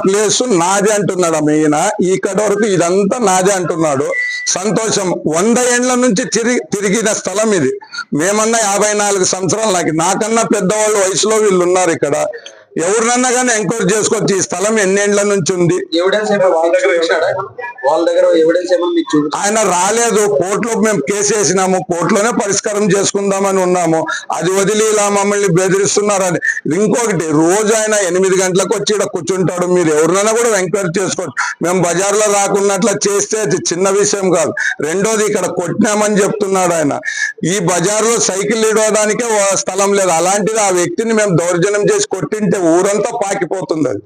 Place నాది అంటున్నాడు ఆమె ఈయన. ఇక్కడ వరకు ఇదంతా నాది అంటున్నాడు. సంతోషం. వంద ఏండ్ల నుంచి తిరిగి తిరిగిన స్థలం ఇది. మేమన్నా యాభై నాలుగు సంవత్సరాలు నాకు నాకన్నా పెద్దవాళ్ళు వయసులో వీళ్ళు ఉన్నారు ఇక్కడ. ఎవరినన్నా కానీ ఎంక్వైరీ చేసుకోవచ్చు. ఈ స్థలం ఎన్నేండ్ల నుంచి ఉంది. ఆయన రాలేదు. కోర్టులో మేము కేసు వేసినాము. కోర్టులోనే పరిష్కారం చేసుకుందామని ఉన్నాము. అది వదిలి ఇలా మమ్మల్ని బెదిరిస్తున్నారని. ఇంకొకటి రోజు ఆయన ఎనిమిది గంటలకు వచ్చి ఇక్కడ కూర్చుంటాడు. మీరు ఎవరినైనా కూడా ఎంక్వైరీ చేసుకోవచ్చు. మేము బజార్లో రాకున్నట్లా చేస్తే అది చిన్న విషయం కాదు. రెండోది ఇక్కడ కొట్టినామని చెప్తున్నాడు ఆయన. ఈ బజార్లో సైకిల్ ఇడవడానికే ఓ స్థలం లేదు. అలాంటిది ఆ వ్యక్తిని మేము దౌర్జన్యం చేసి కొట్టింటే ఊరంతా పాకిపోతుంది. అది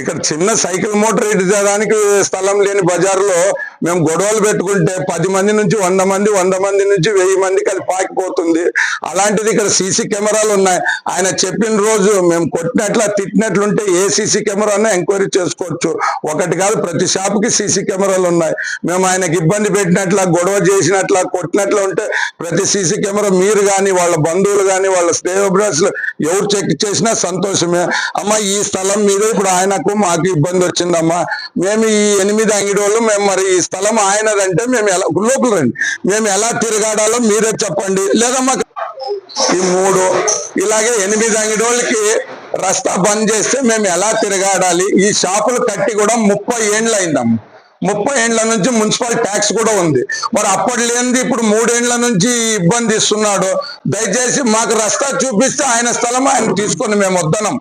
ఇక్కడ చిన్న సైకిల్ మోటార్ ఇడడానికి స్థలం లేని బజార్లో మేము గొడవలు పెట్టుకుంటే పది మంది నుంచి వంద మంది వంద మంది నుంచి వెయ్యి మందికి అది పాకిపోతుంది. అలాంటిది ఇక్కడ సీసీ కెమెరాలు ఉన్నాయి. ఆయన చెప్పిన రోజు మేము కొట్టినట్ల తిట్టినట్లుంటే ఏ సీసీ కెమెరాను ఎంక్వైరీ చేసుకోవచ్చు. ఒకటి కాదు ప్రతి షాపుకి సీసీ కెమెరాలు ఉన్నాయి. మేము ఆయనకి ఇబ్బంది పెట్టినట్ల గొడవ చేసినట్ల కొట్టినట్లు ఉంటే ప్రతి సీసీ కెమెరా మీరు కానీ వాళ్ళ బంధువులు కానీ వాళ్ళ స్నేహబ్రస్లు ఎవరు చెక్ చేసినా సంతోషమే. అమ్మ ఈ స్థలం మీద ఇప్పుడు ఆయనకు మాకు ఇబ్బంది వచ్చిందమ్మా. మేము ఈ ఎనిమిది అంగిడోళ్ళు మేము మరి ఈ స్థలం ఆయనదంటే మేము ఎలా లోపల రండి. మేము ఎలా తిరగాడాలో మీరే చెప్పండి. లేదమ్మా ఈ మూడు ఇలాగే ఎనిమిది అంగిడోళ్ళకి రస్తా బంద్ చేస్తే మేము ఎలా తిరగాడాలి? ఈ షాపులు కట్టి కూడా ముప్పై ఏండ్లు అయిందమ్మా. ముప్పై ఏండ్ల నుంచి మున్సిపల్ ట్యాక్స్ కూడా ఉంది. మరి అప్పటి లేనిది ఇప్పుడు మూడేండ్ల నుంచి ఇబ్బంది ఇస్తున్నాడు. దయచేసి మాకు రస్తా చూపిస్తే ఆయన స్థలం ఆయన తీసుకొని మేము వద్దనం.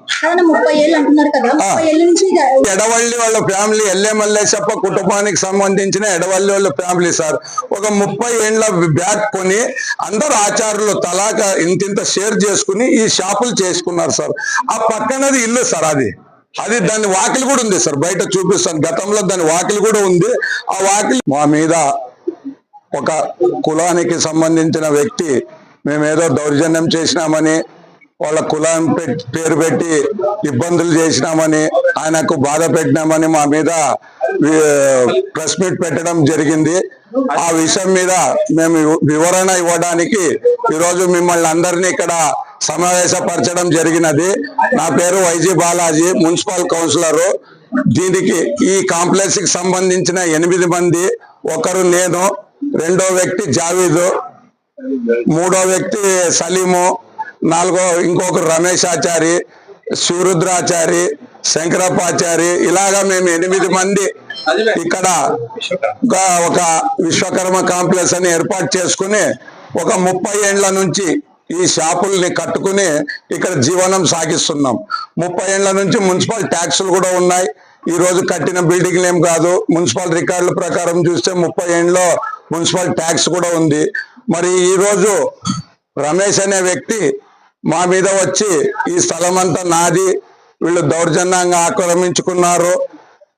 ఎడవల్లి వాళ్ళ ఫ్యామిలీ ఎల్ఏ మల్లేశప్ప కుటుంబానికి సంబంధించిన ఎడవల్లి వాళ్ళ ఫ్యామిలీ సార్. ఒక ముప్పై ఏండ్ల బ్యాగ్ కొని అందరు ఆచారులు తలాక ఇంతింత షేర్ చేసుకుని ఈ షాపులు చేసుకున్నారు సార్. ఆ పక్కనది ఇల్లు సార్ అది. అది దాని వాకిలి కూడా ఉంది సార్ బయట చూపిస్తాను. గతంలో దాని వాకిలి కూడా ఉంది. ఆ వాకిలి మా మీద ఒక కులానికి సంబంధించిన వ్యక్తి మేమేదో దౌర్జన్యం చేసినామని వాళ్ళ కులం పేరు పెట్టి ఇబ్బందులు చేసినామని ఆయనకు బాధ పెట్టినామని మా మీద ప్రెస్ మీట్ పెట్టడం జరిగింది. ఆ విషయం మీద మేము వివరణ ఇవ్వడానికి ఈరోజు మిమ్మల్ని అందరినీ ఇక్కడ సమావేశపరచడం జరిగినది. నా పేరు వైజీ బాలాజీ మున్సిపల్ కౌన్సిలర్. దీనికి ఈ కాంప్లెక్స్కి సంబంధించిన ఎనిమిది మంది ఒకరు నేను రెండో వ్యక్తి జావీదు మూడో వ్యక్తి సలీము నాలుగో ఇంకొకరు రమేష్ ఆచారి శివరుద్రాచారి శంకరపాచారి ఇలాగా మేము ఎనిమిది మంది ఇక్కడ ఒక ఒక విశ్వకర్మ కాంప్లెక్స్ అని ఏర్పాటు చేసుకుని ఒక ముప్పై ఏండ్ల నుంచి ఈ షాపుల్ని కట్టుకుని ఇక్కడ జీవనం సాగిస్తున్నాం. ముప్పై ఏండ్ల నుంచి మున్సిపల్ ట్యాక్సులు కూడా ఉన్నాయి. ఈ రోజు కట్టిన బిల్డింగ్లు ఏం కాదు. మున్సిపల్ రికార్డుల ప్రకారం చూస్తే ముప్పై ఏండ్లో మున్సిపల్ ట్యాక్స్ కూడా ఉంది. మరి ఈ రోజు రమేష్ అనే వ్యక్తి మా మీద వచ్చి ఈ స్థలం అంతా నాది. వీళ్ళు దౌర్జన్యంగా ఆక్రమించుకున్నారు.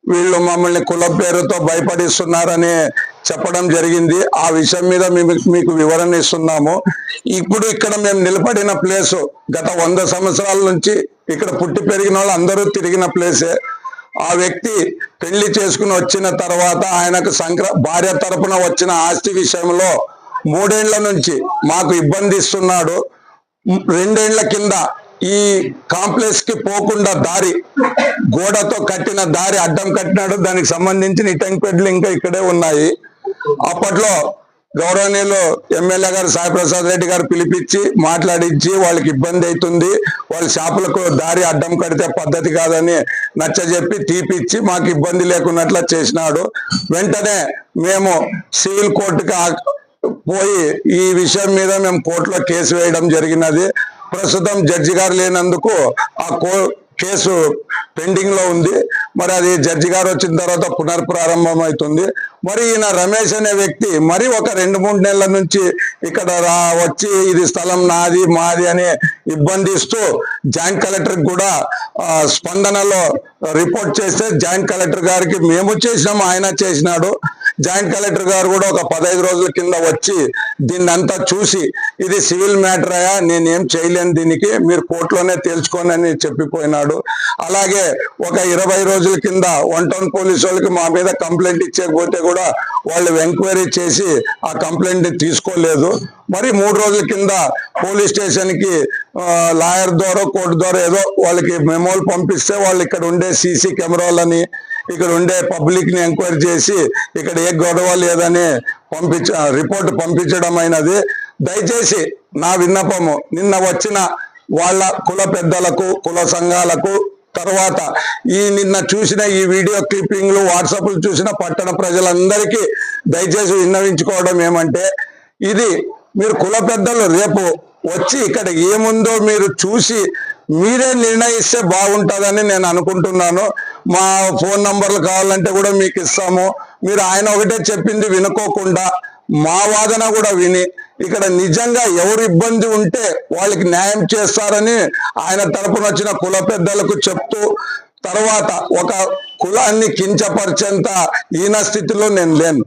వీళ్ళు మమ్మల్ని కుల పేరుతో భయపడిస్తున్నారని చెప్పడం జరిగింది. ఆ విషయం మీద మేము మీకు వివరణ ఇస్తున్నాము. ఇప్పుడు ఇక్కడ మేము నిలబడిన ప్లేస్ గత వంద సంవత్సరాల నుంచి ఇక్కడ పుట్టి పెరిగిన వాళ్ళు అందరూ తిరిగిన ప్లేసే. ఆ వ్యక్తి పెళ్ళి చేసుకుని వచ్చిన తర్వాత ఆయనకు సంక్ర భార్య తరపున వచ్చిన ఆస్తి విషయంలో మూడేళ్ళ నుంచి మాకు ఇబ్బంది ఇస్తున్నాడు. రెండేళ్ళ కింద ఈ కాంప్లెక్స్కి పోకుండా దారి గోడతో కట్టిన దారి అడ్డం కట్టినాడు దానికి సంబంధించిన ఇటంపెడ్లు ఇంకా ఇక్కడే ఉన్నాయి. అప్పట్లో గౌరవనీయులు ఎమ్మెల్యే గారు సాయి ప్రసాద్ రెడ్డి గారు పిలిపించి మాట్లాడించి వాళ్ళకి ఇబ్బంది అవుతుంది వాళ్ళ షాపులకు దారి అడ్డం కడితే పద్ధతి కాదని నచ్చజెప్పి తీపిచ్చి మాకు ఇబ్బంది లేకున్నట్లా చేసినాడు. వెంటనే మేము సివిల్ కోర్టుకి పోయి ఈ విషయం మీద మేము కోర్టులో కేసు వేయడం జరిగినది. ప్రస్తుతం జడ్జి గారు లేనందుకు ఆ కో కేసు పెండింగ్లో ఉంది. మరి అది జడ్జి గారు వచ్చిన తర్వాత పునర్ప్రారంభం అవుతుంది మరి ఈయన రమేష్ అనే వ్యక్తి మరి ఒక రెండు మూడు నెలల నుంచి ఇక్కడ రా వచ్చి ఇది స్థలం నాది మాది అని ఇబ్బందిస్తూ జాయింట్ కలెక్టర్ కూడా స్పందనలో రిపోర్ట్ చేస్తే జాయింట్ కలెక్టర్ గారికి మేము చేసినాము ఆయన చేసినాడు. జాయింట్ కలెక్టర్ గారు కూడా ఒక పదహైదు రోజుల కింద వచ్చి దీన్ని అంతా చూసి ఇది సివిల్ మ్యాటర్ అయ్యా నేనేం చేయలేను దీనికి మీరు కోర్టులోనే తేల్చుకోని అని చెప్పిపోయినాడు. అలాగే ఒక ఇరవై రోజుల కింద వన్ టౌన్ పోలీసు వాళ్ళకి మా మీద కంప్లైంట్ ఇచ్చేకపోతే కూడా వాళ్ళు ఎంక్వైరీ చేసి ఆ కంప్లైంట్ తీసుకోలేదు. మరి మూడు రోజుల కింద పోలీస్ స్టేషన్కి లాయర్ ద్వారా కోర్టు ద్వారా ఏదో వాళ్ళకి మెమోలు పంపిస్తే వాళ్ళు ఇక్కడ ఉండే సీసీ కెమెరాలని ఇక్కడ ఉండే పబ్లిక్ని ఎంక్వైరీ చేసి ఇక్కడ ఏ గొడవ లేదని పంపించ రిపోర్ట్ పంపించడం అయినది. దయచేసి నా విన్నపము నిన్న వచ్చిన వాళ్ళ కుల పెద్దలకు కుల సంఘాలకు తర్వాత ఈ నిన్న చూసిన ఈ వీడియో క్లిప్పింగ్లు వాట్సాప్లు చూసిన పట్టణ ప్రజలందరికీ దయచేసి విన్నవించుకోవడం ఏమంటే ఇది మీరు కుల పెద్దలు రేపు వచ్చి ఇక్కడ ఏముందో మీరు చూసి మీరే నిర్ణయిస్తే బాగుంటుందని నేను అనుకుంటున్నాను. మా ఫోన్ నంబర్లు కావాలంటే కూడా మీకు ఇస్తాము. మీరు ఆయన ఒకటే చెప్పింది వినుకోకుండా మా వాదన కూడా విని ఇక్కడ నిజంగా ఎవరు ఇబ్బంది ఉంటే వాళ్ళకి న్యాయం చేస్తారని ఆయన తరపున వచ్చిన కుల పెద్దలకు చెప్తూ తర్వాత ఒక కులాన్ని కించపరిచేంత ఈయన స్థితిలో నేను లేను.